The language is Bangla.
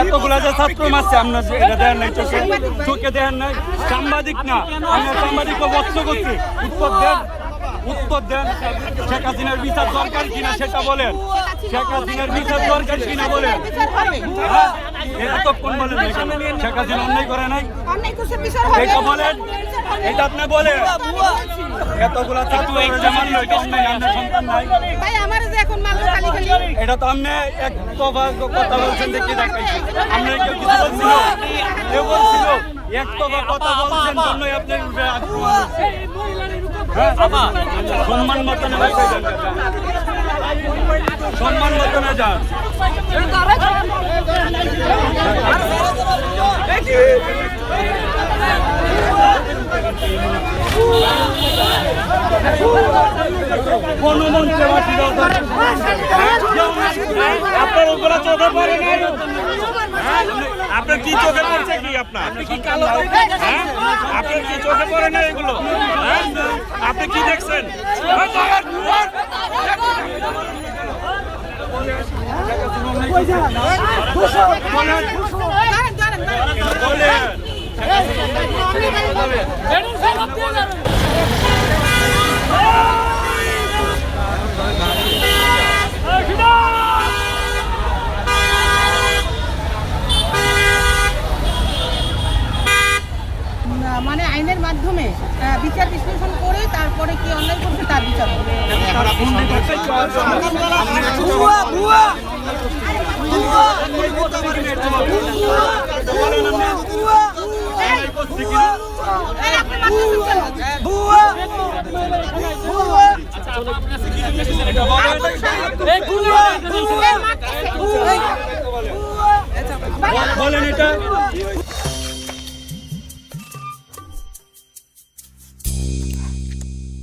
এতগুলা যে ছাত্র মারছে, আপনার এটা দেন নাই চোখে চোখে দেন নাই। সাংবাদিক না, আমরা সাংবাদিককে বস্ত করছি। উত্তর দেন উত্তর দেন। শেখ হাসিনার বিচার দরকার কিনা সেটা বলেন। শেখ হাসিনার বিচার দরকার কিনা বলেন। হ্যাঁ এতক্ষণ বলেন। শেখ হাসিনা অন্যায় করে নাই। এটা বলেন। এটা আপনি বলেন। এতগুলা ছাত্র এটা অন্যায় আপনার সন্তান নাই। ভাই, আমার যে এখন মারলো, খালি খালি। এটা তো আপনি এক তফা কথা বলছেন দেখে দেখাইছি। আপনি কেউ কিছু বলছিল? কেউ বলছিল? এক তফা কথা বলছেন জন্যই আপনি উপরে আক্রমণ হচ্ছে। হ্যাঁ? সম্মান মতনে। সম্মান মতনে যান। কোন মঞ্চে বাসি দাও আপনার উপরে চোখে পড়ে নাই আপনার কি চোখে পড়ছে কি আপনার? কি কালো হ্যাঁ? কি চোখে পড়ে না এগুলো? হ্যাঁ? আপনি কি দেখছেন? বলেন না, মানে আইনের মাধ্যমে বিচার বিশ্লেষণ করে তারপরে কি অন্যায় করছে তার বিচার। বলেন এটা